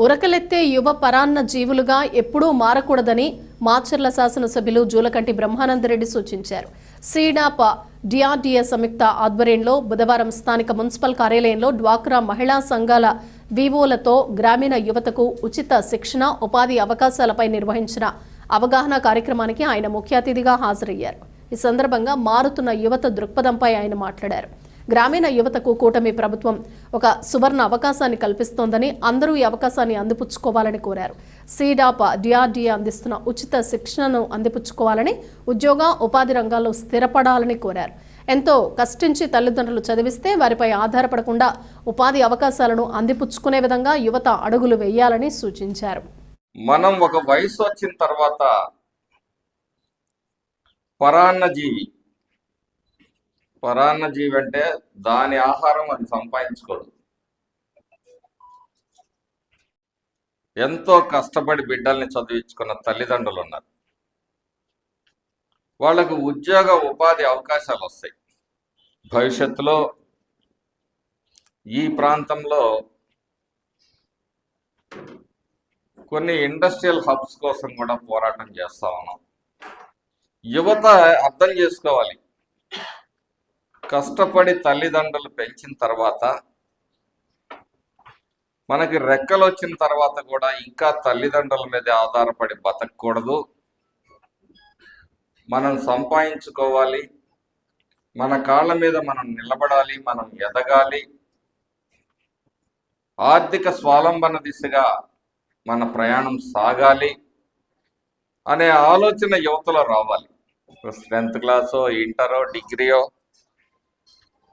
ఉరకలెత్తే యువ పరాన్న జీవులుగా ఎప్పుడూ మారకూడదని మాచర్ల శాసనసభ్యులు జూలకంటి బ్రహ్మానందరెడ్డి సూచించారు. సీడాప డిఆర్డీఏ సంయుక్త ఆధ్వర్యంలో బుధవారం స్థానిక మున్సిపల్ కార్యాలయంలో డ్వాక్రా మహిళా సంఘాల వివోలతో గ్రామీణ యువతకు ఉచిత శిక్షణ ఉపాధి అవకాశాలపై నిర్వహించిన అవగాహన కార్యక్రమానికి ఆయన ముఖ్య అతిథిగా హాజరయ్యారు. ఈ సందర్భంగా మారుతున్న యువత దృక్పథంపై ఆయన మాట్లాడారు. గ్రామీణ యువతకు కూటమి ప్రభుత్వం ఒక సువర్ణ అవకాశాన్ని కల్పిస్తోందని అందరూ ఈ అవకాశాన్ని అందిపుచ్చుకోవాలని కోరారు. సీడాప డిఆర్డీఏ అందిస్తున్న ఉచిత శిక్షణను అందిపుచ్చుకోవాలని ఉద్యోగ ఉపాధి రంగాల్లో స్థిరపడాలని కోరారు. ఎంతో కష్టించి తల్లిదండ్రులు చదివిస్తే వారిపై ఆధారపడకుండా ఉపాధి అవకాశాలను అందిపుచ్చుకునే విధంగా యువత అడుగులు వేయాలని సూచించారు. మనం ఒక వయసు వచ్చిన తర్వాత పరాన్న జీవి పరాన్న జీవి అంటే దాని ఆహారం అది సంపాదించుకోదు ఎంతో కష్టపడి బిడ్డల్ని చదివించుకున్న తల్లిదండ్రులు ఉన్నారు వాళ్ళకు ఉద్యోగ ఉపాధి అవకాశాలు వస్తాయి. భవిష్యత్తులో ఈ ప్రాంతంలో కొన్ని ఇండస్ట్రియల్ హబ్స్ కోసం కూడా పోరాటం చేస్తా ఉన్నాం. యువత అర్థం చేసుకోవాలి. కష్టపడి తల్లిదండ్రులు పెంచిన తర్వాత మనకి రెక్కలు వచ్చిన తర్వాత కూడా ఇంకా తల్లిదండ్రుల మీద ఆధారపడి బతకూడదు మనం సంపాదించుకోవాలి. మన కాళ్ళ మీద మనం నిలబడాలి మనం ఎదగాలి. ఆర్థిక స్వాలంబన దిశగా మన ప్రయాణం సాగాలి అనే ఆలోచన యువతలో రావాలి. టెన్త్ క్లాసో ఇంటరో డిగ్రీయో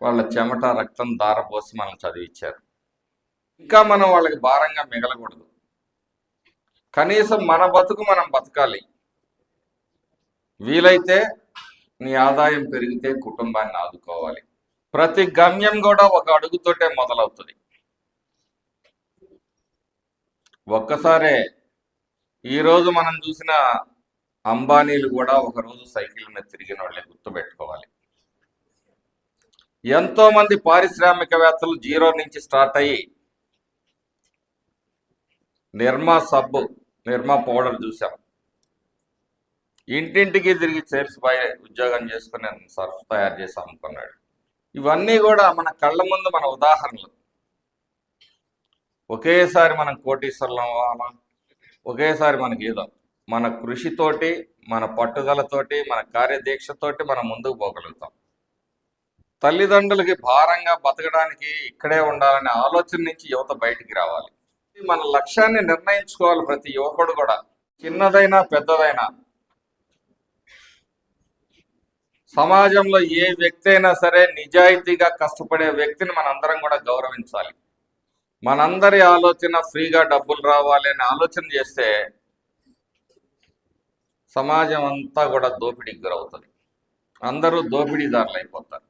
వాళ్ళ చెమట రక్తం దారపోసి మనం చదివించారు ఇంకా మనం వాళ్ళకి భారంగా మిగలకూడదు. కనీసం మన బతుకు మనం బతకాలి. వీలైతే నీ ఆదాయం పెరిగితే కుటుంబాన్ని ఆదుకోవాలి. ప్రతి గమ్యం కూడా ఒక అడుగుతోటే మొదలవుతుంది. ఒక్కసారే ఈరోజు మనం చూసిన అంబానీలు కూడా ఒకరోజు సైకిల్ మీద తిరిగిన వాళ్ళే గుర్తుపెట్టుకోవాలి. ఎంతో మంది పారిశ్రామికవేత్తలు జీరో నుంచి స్టార్ట్ అయ్యి నిర్మా సబ్బు నిర్మా పౌడర్ చూసాం ఇంటింటికి తిరిగి సేల్స్ బాయ్ ఉద్యోగం చేసుకుని సర్ఫ్ తయారు చేసి అమ్ముకున్నాడు. ఇవన్నీ కూడా మన కళ్ళ ముందు మన ఉదాహరణలు. ఒకేసారి మనం కోటీశ్వరులం అవ్వాలా? ఒకేసారి మనకి ఏదో మన కృషితోటి మన పట్టుదలతోటి మన కార్యదీక్షతోటి మనం ముందుకు పోగలుగుతాం. తల్లిదండ్రులకి భారంగా బతకడానికి ఇక్కడే ఉండాలనే ఆలోచన నుంచి యువత బయటికి రావాలి. మన లక్ష్యాన్ని నిర్ణయించుకోవాలి ప్రతి యువకుడు కూడా. చిన్నదైనా పెద్దదైనా. సమాజంలో ఏ వ్యక్తి అయినా సరే నిజాయితీగా కష్టపడే వ్యక్తిని మనందరం కూడా గౌరవించాలి. మనందరి ఆలోచన ఫ్రీగా డబ్బులు రావాలి అని ఆలోచన చేస్తే సమాజం అంతా కూడా దోపిడీకి గురవుతుంది. అందరూ దోపిడీదారులు అయిపోతారు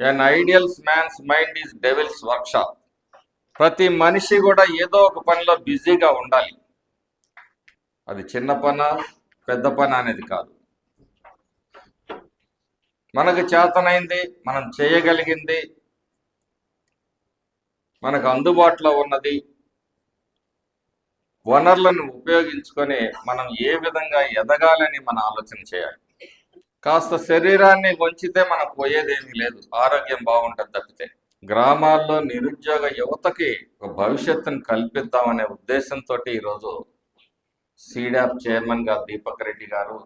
an ideals man's mind is devil's workshop ప్రతి మనిషి కూడా ఏదో ఒక పనిలో బిజీగా ఉండాలి. అది చిన్న పన పెద్ద పని అనేది కాదు. మనకు చేతనైంది మనం చేయగలిగింది మనకు అందుబాటులో ఉన్నది వనరులను ఉపయోగించుకొని మనం ఏ విధంగా ఎదగాలని మన ఆలోచన చేయాలి. కాస్త శరీరాన్ని వంచితే మనకు పోయేదేమీ లేదు. ఆరోగ్యం బాగుంటుంది తప్పితే. గ్రామాల్లో నిరుద్యోగ యువతకి ఒక భవిష్యత్తును కల్పిద్దామనే ఉద్దేశంతో ఈరోజు సీడాప్ చైర్మన్ గారు దీపక్ రెడ్డి గారు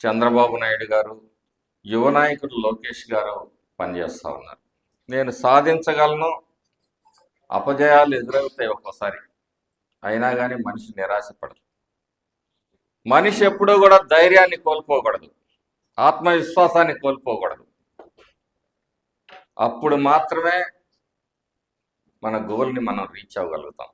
చంద్రబాబు నాయుడు గారు యువ నాయకుడు లోకేష్ గారు పనిచేస్తూ ఉన్నారు. నేను సాధించగలను అపజయాలు ఎదురవుతాయి ఒక్కోసారి. అయినా కానీ మనిషి నిరాశపడదు. మనిషి ఎప్పుడూ కూడా ధైర్యాన్ని కోల్పోకూడదు. ఆత్మవిశ్వాసాన్ని కోల్పోకూడదు. అప్పుడు మాత్రమే మన గోల్ని మనం రీచ్ అవ్వగలుగుతాం.